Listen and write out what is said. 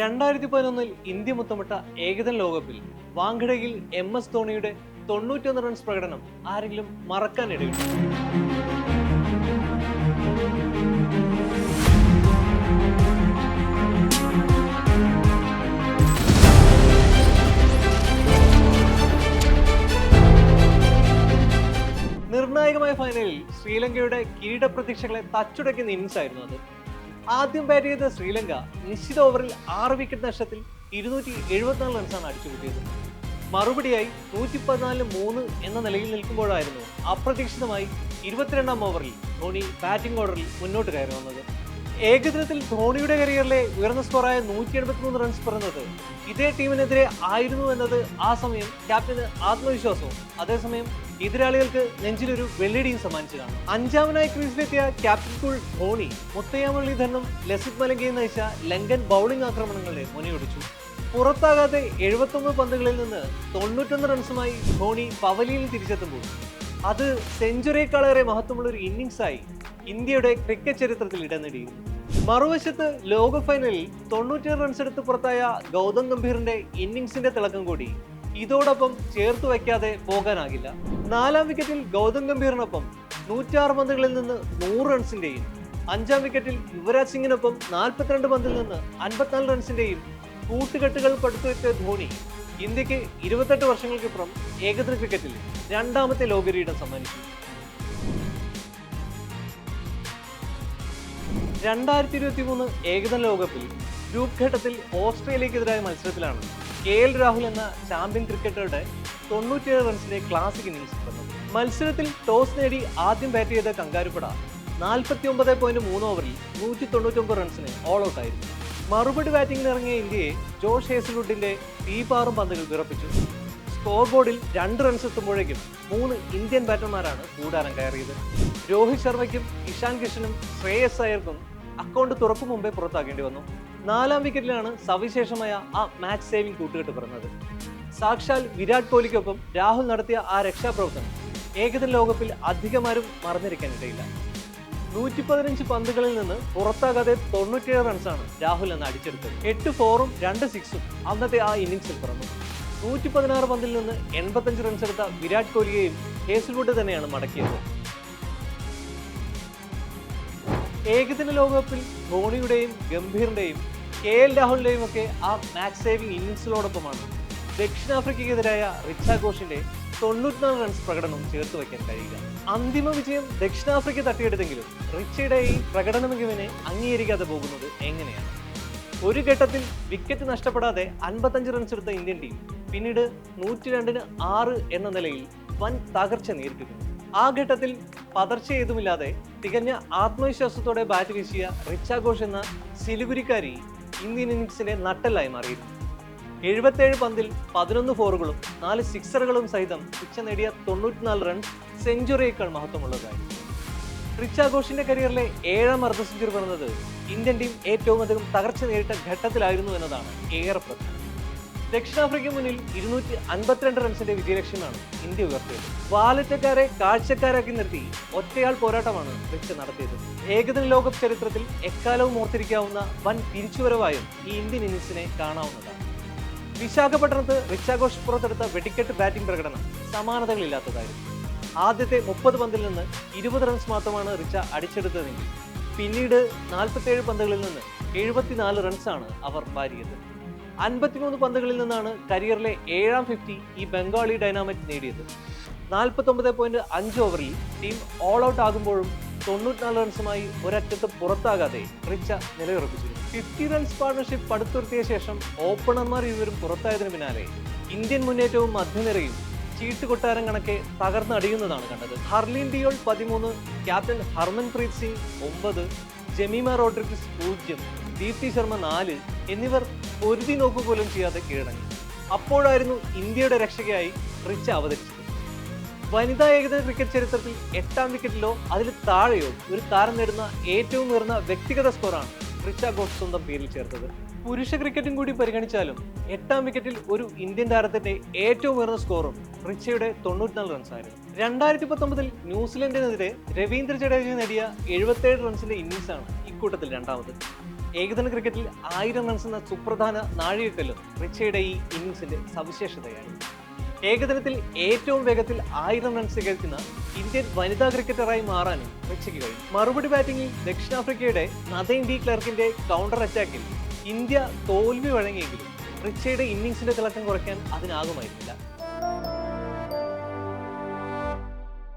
രണ്ടായിരത്തി പതിനൊന്നിൽ ഇന്ത്യ മുത്തമിട്ട ഏകദിന ലോകകപ്പിൽ വാങ്കഡയിൽ എം എസ് ധോണിയുടെ തൊണ്ണൂറ്റൊന്ന് റൺസ് പ്രകടനം ആരെങ്കിലും മറക്കാനിടയുണ്ട്? നിർണായകമായ ഫൈനലിൽ ശ്രീലങ്കയുടെ കിരീട പ്രതീക്ഷകളെ തച്ചുടയ്ക്കുന്ന ഇന്നിംഗ്സ് ആയിരുന്നു അത്. ആദ്യം ബാറ്റ് ചെയ്ത ശ്രീലങ്ക നിശ്ചിത ഓവറിൽ ആറ് വിക്കറ്റ് നഷ്ടത്തിൽ ഇരുന്നൂറ്റി എഴുപത്തിനാല് റൺസാണ് അടിച്ചുകൂട്ടിയത്. മറുപടിയായി നൂറ്റി പതിനാല് മൂന്ന് എന്ന നിലയിൽ നിൽക്കുമ്പോഴായിരുന്നു അപ്രതീക്ഷിതമായി ഇരുപത്തിരണ്ടാം ഓവറിൽ ധോണി ബാറ്റിംഗ് ഓർഡറിൽ മുന്നോട്ട് കയറി വന്നത്. ഏകദിനത്തിൽ ധോണിയുടെ കരിയറിലെ ഉയർന്ന സ്കോറായ നൂറ്റി എൺപത്തിമൂന്ന് റൺസ് പിറന്നത് ഇതേ ടീമിനെതിരെ ആയിരുന്നു എന്നത് ആ സമയം ക്യാപ്റ്റന് ആത്മവിശ്വാസവും അതേസമയം എതിരാളികൾക്ക് നെഞ്ചിലൊരു വെള്ളിടിയും സമ്മാനിച്ചതാണ്. അഞ്ചാമനായി ക്രീസിലെത്തിയ ക്യാപ്റ്റൻ കൂൾ ധോണി മുത്തയ്യ മുരളീധരനും ലസിത് മലങ്കയും നയിച്ച ലങ്കൻ ബൗളിംഗ് ആക്രമണങ്ങളുടെ മുനയൊടിച്ചു. പുറത്താകാതെ എഴുപത്തൊമ്പത് പന്തുകളിൽ നിന്ന് തൊണ്ണൂറ്റൊന്ന് റൺസുമായി ധോണി പവലിയിൽ തിരിച്ചെത്തുമ്പോൾ അത് സെഞ്ചുറിയേക്കാളേറെ മഹത്വമുള്ള ഒരു ഇന്നിംഗ്സായി ഇന്ത്യയുടെ ക്രിക്കറ്റ് ചരിത്രത്തിൽ ഇടം നേടിയിരുന്നു മറുവശത്ത് ലോക ഫൈനലിൽ തൊണ്ണൂറ്റിയേഴ് റൺസ് എടുത്ത് പുറത്തായ ഗൗതം ഗംഭീറിന്റെ ഇന്നിംഗ്സിന്റെ തിളക്കം കൂടി ഇതോടൊപ്പം ചേർത്ത് വയ്ക്കാതെ പോകാനാകില്ല. നാലാം വിക്കറ്റിൽ ഗൗതം ഗംഭീറിനൊപ്പം നൂറ്റാറ് പന്തുകളിൽ നിന്ന് നൂറ് റൺസിന്റെയും അഞ്ചാം വിക്കറ്റിൽ യുവരാജ് സിംഗിനൊപ്പം നാൽപ്പത്തിരണ്ട് പന്തിൽ നിന്ന് അൻപത്തിനാല് റൺസിന്റെയും കൂട്ടുകെട്ടുകൾ പടുത്തുവെച്ച ധോണി ഇന്ത്യയ്ക്ക് ഇരുപത്തെട്ട് വർഷങ്ങൾക്കിപ്പുറം ഏകദിന ക്രിക്കറ്റിൽ രണ്ടാമത്തെ ലോകകിരീടം സമ്മാനിച്ചു. രണ്ടായിരത്തി ഇരുപത്തി മൂന്ന് ഏകദിന ലോകകപ്പിൽ ഗ്രൂപ്പ് ഘട്ടത്തിൽ ഓസ്ട്രേലിയക്കെതിരായ മത്സരത്തിലാണ് കെ എൽ രാഹുൽ എന്ന ചാമ്പ്യൻ ക്രിക്കറ്ററുടെ തൊണ്ണൂറ്റിയേഴ് റൺസിന്റെ ക്ലാസിക് ഇന്നിംഗ്സ് വന്നു. മത്സരത്തിൽ ടോസ് നേടി ആദ്യം ബാറ്റ് ചെയ്ത കങ്കാരുപ്പട നാൽപ്പത്തി ഒമ്പത് പോയിന്റ് മൂന്ന് ഓവറിൽ നൂറ്റി തൊണ്ണൂറ്റൊമ്പത് റൺസിന് ഓൾ ഔട്ട് ആയിരുന്നു. മറുപടി ബാറ്റിംഗിന് ഇറങ്ങിയ ഇന്ത്യയെ ജോഷ് ഹേസൽവുഡിന്റെ തീപാറും പന്തുകൾ വിറപ്പിച്ചു. സ്കോർ ബോർഡിൽ രണ്ട് റൺസ് എത്തുമ്പോഴേക്കും മൂന്ന് ഇന്ത്യൻ ബാറ്റർമാരാണ് കൂടാരം കയറിയത്. രോഹിത് ശർമ്മയ്ക്കും ഇഷാൻ കിഷനും ശ്രേയസ് അയ്യർക്കും അക്കൗണ്ട് തുറക്കും മുമ്പേ പുറത്താക്കേണ്ടി വന്നു. നാലാം വിക്കറ്റിലാണ് സവിശേഷമായ ആ മാച്ച് സേവിംഗ് കൂട്ടുകെട്ട് പറഞ്ഞത്. സാക്ഷാൽ വിരാട് കോഹ്ലിക്കൊപ്പം രാഹുൽ നടത്തിയ ആ രക്ഷാപ്രവർത്തനം ഏകദിന ലോകത്തിൽ അധികമാരും മറന്നിരിക്കാനിടയില്ല നൂറ്റി പതിനഞ്ച് പന്തുകളിൽ നിന്ന് പുറത്താകാതെ തൊണ്ണൂറ്റിയേഴ് റൺസാണ് രാഹുൽ എന്ന് അടിച്ചെടുത്തത്. എട്ട് ഫോറും രണ്ട് സിക്സും അന്നത്തെ ആ ഇന്നിംഗ്സിൽ പറഞ്ഞു നൂറ്റി പതിനാറ് പന്തിൽ നിന്ന് എൺപത്തഞ്ച് റൺസ് എടുത്ത വിരാട് കോഹ്ലിയെയും ഹേസൽവുഡ് തന്നെയാണ് മടക്കിയത്. ഏകദിന ലോകകപ്പിൽ ധോണിയുടെയും ഗംഭീറിന്റെയും കെ എൽ രാഹുലിന്റെയും ഒക്കെ ആ മാച്ച് സേവിംഗ് ഇന്നിംഗ്സിനോടൊപ്പമാണ് ദക്ഷിണാഫ്രിക്കയ്ക്കെതിരായ റിച്ച ഘോഷിന്റെ തൊണ്ണൂറ്റിനാല് റൺസ് പ്രകടനം ചേർത്ത് വയ്ക്കാൻ കഴിയില്ല അന്തിമ വിജയം ദക്ഷിണാഫ്രിക്ക തട്ടിയെടുത്തെങ്കിലും റിച്ചയുടെ ഈ പ്രകടന മികവിനെ അംഗീകരിക്കാതെ പോകുന്നത് എങ്ങനെയാണ്? ഒരു ഘട്ടത്തിൽ വിക്കറ്റ് നഷ്ടപ്പെടാതെ അൻപത്തഞ്ച് റൺസ് എടുത്ത ഇന്ത്യൻ ടീം പിന്നീട് നൂറ്റി രണ്ടിന് ആറ് എന്ന നിലയിൽ വൻ തകർച്ച നേരിട്ടിരുന്നു. ആ ഘട്ടത്തിൽ പതർച്ച ഏതുമില്ലാതെ തികഞ്ഞ ആത്മവിശ്വാസത്തോടെ ബാറ്റ് വീശിയ റിച്ച ഘോഷ് എന്ന സിലിഗുരിക്കാരി ഇന്ത്യൻ ഇന്നിംഗ്സിന്റെ നട്ടലായി മാറിയിരുന്നു. എഴുപത്തേഴ് പന്തിൽ പതിനൊന്ന് ഫോറുകളും നാല് സിക്സറുകളും സഹിതം റിച്ച നേടിയ തൊണ്ണൂറ്റിനാല് റൺസ് സെഞ്ചുറിയേക്കാൾ മഹത്വമുള്ളതായി. റിച്ച ഘോഷിന്റെ കരിയറിലെ ഏഴാം അർദ്ധ സെഞ്ചുറി പറഞ്ഞത് ഇന്ത്യൻ ടീം ഏറ്റവും അധികം തകർച്ച നേരിട്ട ഘട്ടത്തിലായിരുന്നു എന്നതാണ് ഏറെ പ്രധാനം. ദക്ഷിണാഫ്രിക്ക മുന്നിൽ ഇരുന്നൂറ്റി അൻപത്തിരണ്ട് റൺസിന്റെ വിജയലക്ഷ്യമാണ് ഇന്ത്യ ഉയർത്തിയത്. വാലറ്റക്കാരെ കാഴ്ചക്കാരാക്കി നിർത്തി ഒറ്റയാൾ പോരാട്ടമാണ് വെച്ച് നടത്തിയത്. ഏകദിന ലോകകപ്പ് ചരിത്രത്തിൽ എക്കാലവും ഓർത്തിരിക്കാവുന്ന വൻ തിരിച്ചുവരവായും ഈ ഇന്ത്യൻ ഇന്നിംഗ്സിനെ കാണാവുന്നതാണ്. വിശാഖപട്ടണത്ത് റിച്ചാഘോഷ് പുറത്തെടുത്ത വെടിക്കെട്ട് ബാറ്റിംഗ് പ്രകടനം സമാനതകളില്ലാത്തതായിരുന്നു. ആദ്യത്തെ മുപ്പത് പന്തിൽ നിന്ന് ഇരുപത് റൺസ് മാത്രമാണ് റിച്ച അടിച്ചെടുത്തതെങ്കിൽ പിന്നീട് നാൽപ്പത്തേഴ് പന്തുകളിൽ നിന്ന് എഴുപത്തിനാല് റൺസാണ് അവർ വാരിയത്. അൻപത്തിമൂന്ന് പന്തുകളിൽ നിന്നാണ് കരിയറിലെ ഏഴാം ഫിഫ്റ്റി ഈ ബംഗാളി ഡൈനാമിക് നേടിയത്. നാൽപ്പത്തൊമ്പത് പോയിന്റ് അഞ്ച് ഓവറിൽ ടീം ഓൾ ഔട്ട് ആകുമ്പോഴും തൊണ്ണൂറ്റിനാല് റൺസുമായി ഒരറ്റത്ത് പുറത്താകാതെ റിച്ച നിലയുറപ്പിച്ചിരുന്നു. ഫിഫ്റ്റി റൺസ് പാർട്ണർഷിപ്പ് പടുത്തുയർത്തിയ ശേഷം ഓപ്പണർമാർ ഇരുവരും പുറത്തായതിനു പിന്നാലെ ഇന്ത്യൻ മുന്നേറ്റവും മധ്യനിരയും ചീട്ട് കൊട്ടാരം കണക്കെ തകർന്നടിയുന്നതാണ് കണ്ടത്. ഹർലീൻ ഡിയോൾ പതിമൂന്ന് ക്യാപ്റ്റൻ ഹർമൻപ്രീത് സിംഗ് ഒമ്പത് ജമീമ റോഡ്രിഗസ് പൂജ്യം ദീപ്തി ശർമ്മ നാല് എന്നിവർ പൊരുതി നോക്കു പോലും ചെയ്യാതെ കീഴടങ്ങി. അപ്പോഴായിരുന്നു ഇന്ത്യയുടെ രക്ഷകയായി റിച്ച് അവതരിച്ചത്. വനിതാ ഏകദിന ക്രിക്കറ്റ് ചരിത്രത്തിൽ എട്ടാം വിക്കറ്റിലോ അതിൽ താഴെയോ ഒരു താരം നേടുന്ന ഏറ്റവും ഉയർന്ന വ്യക്തിഗത സ്കോറാണ് റിച്ച ഘോഷ് സ്വന്തം പേരിൽ ചേർത്തത്. പുരുഷ ക്രിക്കറ്റും കൂടി പരിഗണിച്ചാലും എട്ടാം വിക്കറ്റിൽ ഒരു ഇന്ത്യൻ താരത്തിന്റെ ഏറ്റവും ഉയർന്ന സ്കോറും റിച്ചയുടെ തൊണ്ണൂറ്റിനാല് റൺസായിരുന്നു രണ്ടായിരത്തി പത്തൊമ്പതിൽ ന്യൂസിലൻഡിനെതിരെ രവീന്ദ്ര ജഡേജ നേടിയ എഴുപത്തേഴ് റൺസിന്റെ ഇന്നിംഗ്സാണ് ഇക്കൂട്ടത്തിൽ രണ്ടാമത്. ഏകദിന ക്രിക്കറ്റിൽ ആയിരം റൺസ് എന്ന സുപ്രധാന നാഴികക്കല്ലും റിച്ചയുടെ ഈ ഇന്നിംഗ്സിന്റെ സവിശേഷതയാണ് ഏകദിനത്തിൽ ഏറ്റവും വേഗത്തിൽ ആയിരം റൺസ് കേൾക്കുന്ന ഇന്ത്യൻ വനിതാ ക്രിക്കറ്ററായി മാറാനും റിച്ചയ്ക്ക് കഴിഞ്ഞു മറുപടി ബാറ്റിംഗിൽ ദക്ഷിണാഫ്രിക്കയുടെ നദൈൻ ഡി ക്ലർക്കിന്റെ കൗണ്ടർ അറ്റാക്കിൽ ഇന്ത്യ തോൽവി വഴങ്ങിയെങ്കിലും റിച്ചയുടെ ഇന്നിംഗ്സിന്റെ തിളക്കം കുറയ്ക്കാൻ അതിനാകുമായിരുന്നില്ല.